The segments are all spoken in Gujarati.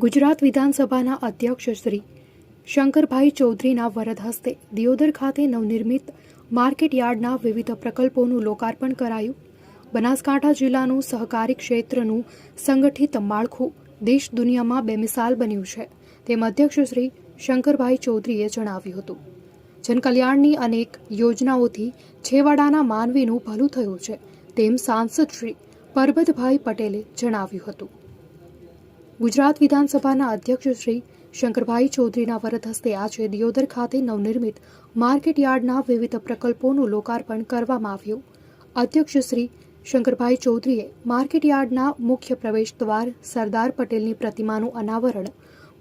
ગુજરાત વિધાનસભાના અધ્યક્ષ શ્રી શંકરભાઈ ચૌધરીના વરદ હસ્તે દિયોદર ખાતે નવનિર્મિત માર્કેટ યાર્ડના વિવિધ પ્રકલ્પોનું લોકાર્પણ કરાયું. બનાસકાંઠા જિલ્લાનું સહકારી ક્ષેત્રનું સંગઠિત માળખું દેશ દુનિયામાં બેમિસાલ બન્યું છે, તેમ અધ્યક્ષ શ્રી શંકરભાઈ ચૌધરીએ જણાવ્યું હતું. જનકલ્યાણની અનેક યોજનાઓથી છેવાડાના માનવીનું ભલું થયું છે, તેમ સાંસદ શ્રી પરબતભાઈ પટેલે જણાવ્યું હતું. ગુજરાત વિધાનસભાના અધ્યક્ષ શ્રી શંકરભાઈ ચૌધરીના વરદ હસ્તે આજે દિયોદર ખાતે નવનિર્મિત માર્કેટ યાર્ડના વિવિધ પ્રકલ્પોનું લોકાર્પણ કરવામાં આવ્યું. અધ્યક્ષ શ્રી શંકરભાઈ ચૌધરીએ માર્કેટ યાર્ડના મુખ્ય પ્રવેશ દ્વાર સરદાર પટેલની પ્રતિમાનું અનાવરણ,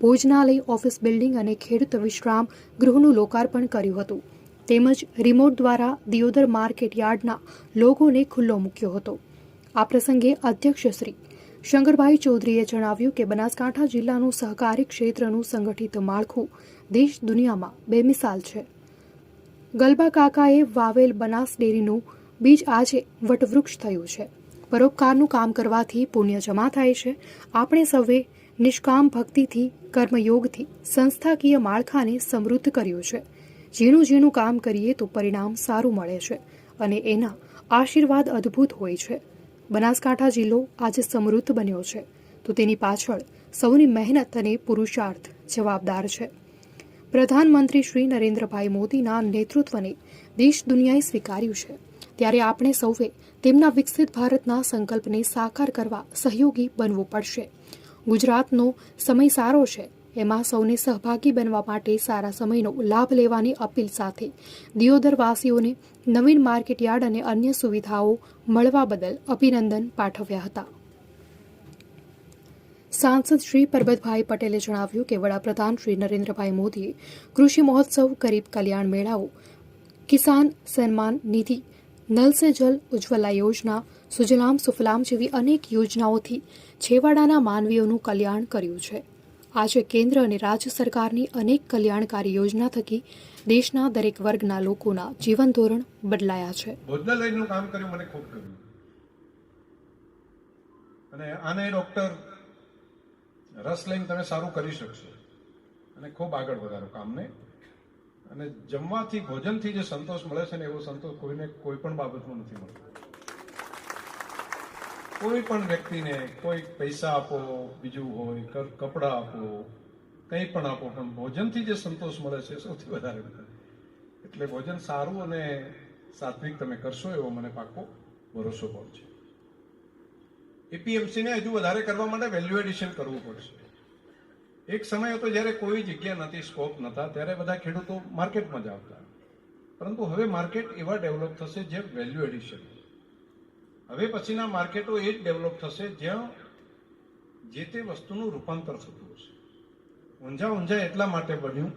ભોજનાલય, ઓફિસ બિલ્ડિંગ અને ખેડૂત વિશ્રામ ગૃહનું લોકાર્પણ કર્યું હતું. તેમજ રિમોટ દ્વારા દિયોદર માર્કેટ યાર્ડના લોગોને ખુલ્લો મૂક્યો હતો. આ પ્રસંગે અધ્યક્ષ શ્રી શંકરભાઈ ચૌધરીએ જણાવ્યું કે બનાસકાંઠા જિલ્લાનું સહકારી ક્ષેત્રનું સંગઠિત માળખું દેશ દુનિયામાં બેમિસાલ છે. ગલબા કાકાએ વાવેલ બનાસ ડેરીનું બીજ આજે વટવૃક્ષ થયું છે. પરોપકારનું કામ કરવાથી પુણ્ય જમા થાય છે. આપણે સૌએ નિષ્કામ ભક્તિથી, કર્મયોગથી સંસ્થાકીય માળખાને સમૃદ્ધ કર્યું છે. ઝીણું ઝીણું કામ કરીએ તો પરિણામ સારું મળે છે અને એના આશીર્વાદ અદ્ભુત હોય છે. બનાસકાંઠા જિલ્લો આજે સમૃદ્ધ બન્યો છે. તો તેની પાછળ સૌની મહેનત અને પુરુષાર્થ જવાબદાર છે. પ્રધાનમંત્રી શ્રી નરેન્દ્રભાઈ મોદીના નેતૃત્વને દેશ દુનિયાએ સ્વીકાર્યું છે. ત્યારે આપણે સૌએ તેમના વિકસિત ભારતના સંકલ્પને સાકાર કરવા સહયોગી બનવું પડશે. ગુજરાતનો સમય સારો છે. એમાં સૌને સહભાગી બનવા માટે સારા સમયનો લાભ લેવાની અપીલ સાથે દિયોદરવાસીઓને નવીન માર્કેટયાર્ડ અને અન્ય સુવિધાઓ મળવા બદલ અભિનંદન પાઠવ્યા હતા. સાંસદ શ્રી પરબતભાઈ પટેલે જણાવ્યું કે વડાપ્રધાન શ્રી નરેન્દ્રભાઈ મોદીએ કૃષિ મહોત્સવ, ગરીબ કલ્યાણ મેળાઓ, કિસાન સન્માન નિધિ, નલ સે જલ ઉજ્જવલા યોજના, સુજલામ સુફલામ જેવી અનેક યોજનાઓથી છેવાડાના માનવીઓનું કલ્યાણ કર્યું છે. આજે કેન્દ્ર અને રાજ્ય સરકારની અનેક કલ્યાણકારી યોજના થકી દેશના દરેક વર્ગના લોકોના જીવન ધોરણ બદલાયા છે. ભોજનાલયનું કામ કર્યું, મને ખૂબ ગમ્યું. અને આને ડૉક્ટર રસ લઈને તમે સારું કરી શકશો. અને ખૂબ આગળ વધારો કામને. અને જમવાથી, ભોજનથી જે સંતોષ મળે છે ને એવો સંતોષ કોઈને કોઈ પણ બાબતમાં નથી મળતો. કોઈ પણ વ્યક્તિને કોઈ પૈસા આપો, બીજું હોય કપડાં આપો, કંઈ પણ આપો, પણ ભોજનથી જે સંતોષ મળે છે સૌથી વધારે એટલે ભોજન સારું અને સાત્વિક તમે કરશો એવો મને પાકો ભરોસો છે. એપીએમસીને હજુ વધારે કરવા માટે વેલ્યુ એડિશન કરવું પડશે. એક સમય હતો જ્યારે કોઈ જગ્યા નથી સ્કોપ નતા, ત્યારે બધા ખેડૂતો માર્કેટમાં જ આવતા. પરંતુ હવે માર્કેટ એવા ડેવલપ થશે જે વેલ્યુ એડિશન હવે પછીના માર્કેટો એ જ ડેવલપ થશે જ્યાં જે તે વસ્તુનું રૂપાંતર થતું હશે. ઊંઝા ઊંઝા એટલા માટે બન્યું.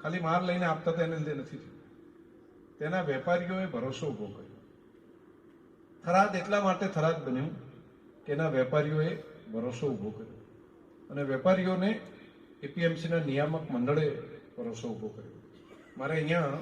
ખાલી માર લઈને આપતા તેને લીધે નથી થયું. તેના વેપારીઓએ ભરોસો ઊભો કર્યો. થરાદ એટલા માટે થરાદ બન્યું કે એના વેપારીઓએ ભરોસો ઊભો કર્યો. અને વેપારીઓને એપીએમસીના નિયામક મંડળે ભરોસો ઊભો કર્યો. મારે અહીંયા